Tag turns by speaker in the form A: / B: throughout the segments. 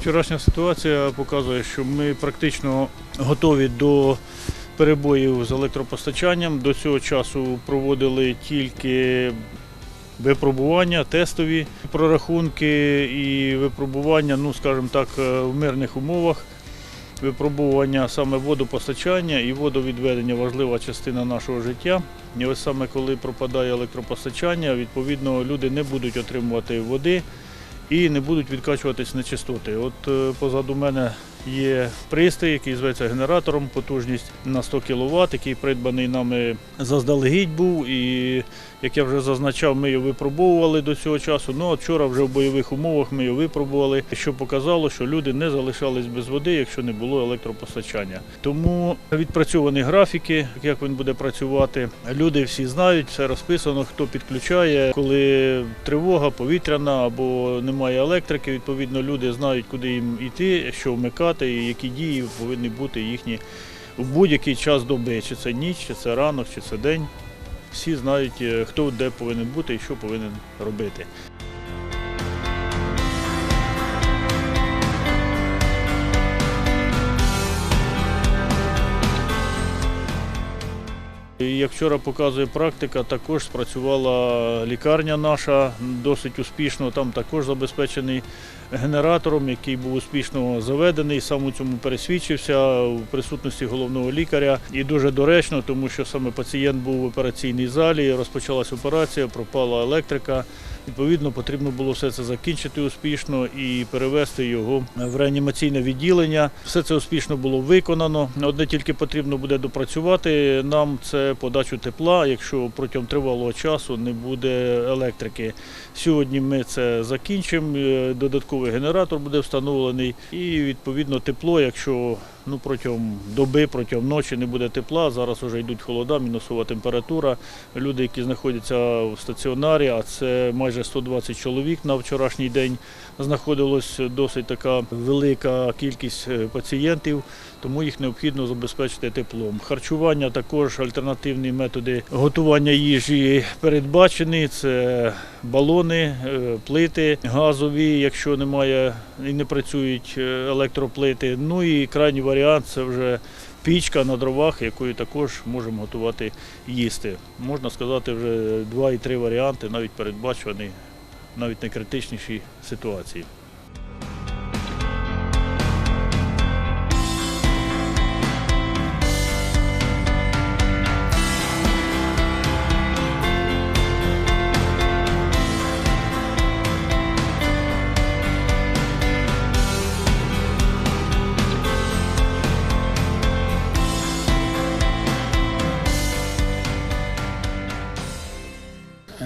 A: Вчорашня ситуація показує, що ми практично готові до перебоїв з електропостачанням. До цього часу проводили тільки випробування, тестові прорахунки і випробування, ну скажімо так, е, в мирних умовах. Випробування саме водопостачання і водовідведення важлива частина нашого життя. І ось саме коли пропадає електропостачання, відповідно люди не будуть отримувати води і не будуть відкачуватись нечистоти. От е, позаду мене є пристрій, який зветься генератором, потужність на 100 кВт, який придбаний нами заздалегідь був. І як я вже зазначав, ми його випробовували до цього часу. Ну а вчора вже в бойових умовах ми його випробували, що показало, що люди не залишались без води, якщо не було електропостачання. Тому відпрацьовані графіки, як він буде працювати. Люди всі знають, все розписано, хто підключає, коли тривога повітряна або немає електрики. Відповідно, люди знають, куди їм йти, що вмикати і які дії повинні бути їхні в будь-який час доби, чи це ніч, чи це ранок, чи це день. Всі знають, е, хто де повинен бути і що повинен робити. Як вчора показує практика, також спрацювала лікарня наша досить успішно. Там також забезпечений генератором, який був успішно заведений. Сам у цьому пересвідчився в присутності головного лікаря. І дуже доречно, тому що саме пацієнт був в операційній залі, розпочалась операція, пропала електрика. Відповідно, потрібно було все це закінчити успішно і перевести його в реанімаційне відділення. Все це успішно було виконано. Одне тільки потрібно буде допрацювати нам це подачу тепла, якщо протягом тривалого часу не буде електрики. Сьогодні ми це закінчимо. е, Додатковий генератор буде встановлений, і відповідно тепло, якщо ну протягом доби, протягом ночі не буде тепла. Зараз вже йдуть холода, мінусова температура. Люди, які знаходяться в стаціонарі, а це майже 120 чоловік на вчорашній день знаходилось досить така велика кількість е, пацієнтів, тому їх необхідно забезпечити теплом. Харчування також альтернативні методи готування їжі передбачені. Це балони, е, плити газові, якщо немає і не працюють е, електроплити. Ну і крайній варіант це вже пічка на дровах, якою також можемо готувати їсти. Можна сказати, вже два і три варіанти навіть передбачені навіть найкритичнішій ситуації.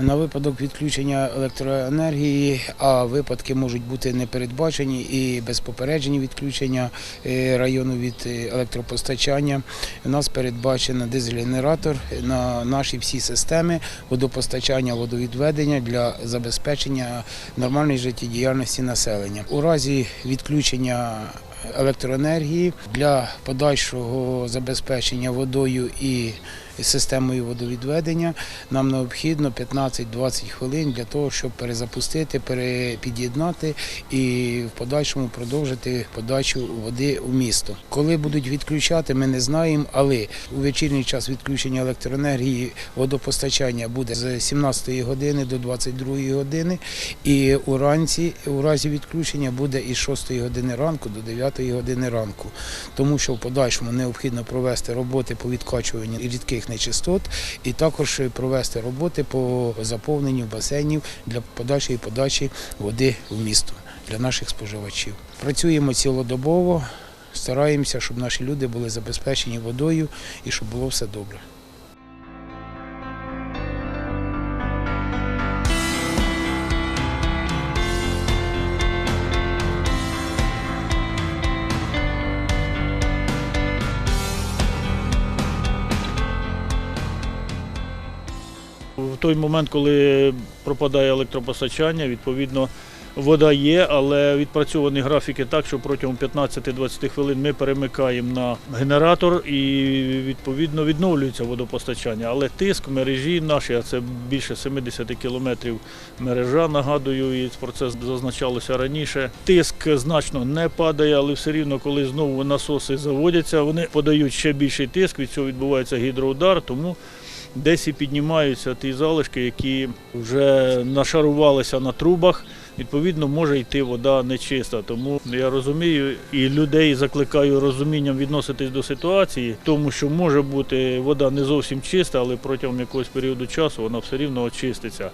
B: На випадок відключення електроенергії, а випадки можуть бути непередбачені і без попередження відключення е, району від е, електропостачання. У нас передбачено дизель-генератор на наші всі системи водопостачання, водовідведення для забезпечення нормальної життєдіяльності населення. У разі відключення електроенергії для подальшого забезпечення водою і системою водовідведення нам необхідно 15-20 хвилин для того, щоб перезапустити, перепід'єднати і в подальшому продовжити подачу води у місто. Коли будуть відключати, ми не знаємо, але у вечірній час відключення електроенергії водопостачання буде з 17 години до 22 години, і уранці у разі відключення буде із 6 години ранку до 9 години ранку, тому що в подальшому необхідно провести роботи по відкачуванню рідких нечистот і також провести роботи по заповненню басейнів для подальшої подачі води в місто для наших споживачів. Працюємо цілодобово, стараємося, щоб наші люди були забезпечені водою і щоб було все добре.
A: Той момент, коли пропадає електропостачання, відповідно вода є, але відпрацьовані графіки так, що протягом 15-20 хвилин ми перемикаємо на генератор і відповідно відновлюється водопостачання. Але тиск мережі наші, а це більше 70 кілометрів мережа, нагадую, і про це зазначалося раніше. Тиск значно не падає, але все рівно, коли знову насоси заводяться, вони подають ще більший тиск, від цього відбувається гідроудар, тому десь і піднімаються ті залишки, які вже нашарувалися на трубах. Відповідно, може йти вода нечиста. Тому я розумію і людей закликаю розумінням відноситись до ситуації, тому що може бути вода не зовсім чиста, але протягом якогось періоду часу вона все рівно очиститься.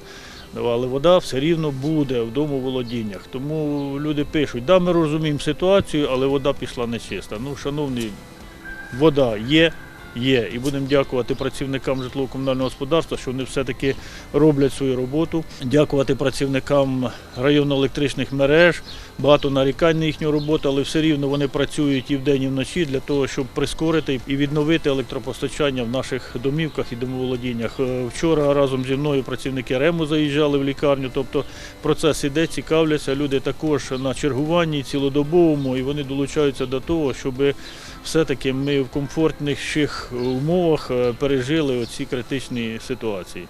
A: Але вода все рівно буде в домоволодіннях. Тому люди пишуть, да, ми розуміємо ситуацію, але вода пішла нечиста. Ну, шановні, вода є, є. І будемо дякувати працівникам житлово-комунального господарства, що вони все-таки роблять свою роботу. Дякувати працівникам районно-електричних мереж. Багато нарікань на їхню роботу, але все рівно вони працюють і вдень, і вночі для того, щоб прискорити і відновити електропостачання в наших домівках і домоволодіннях. Е, Вчора разом зі мною працівники РЕМу заїжджали в лікарню, тобто процес іде, цікавляться. Люди також на чергуванні цілодобовому, і вони долучаються до того, щоб все-таки ми в комфортніших умовах е, пережили оці критичні ситуації.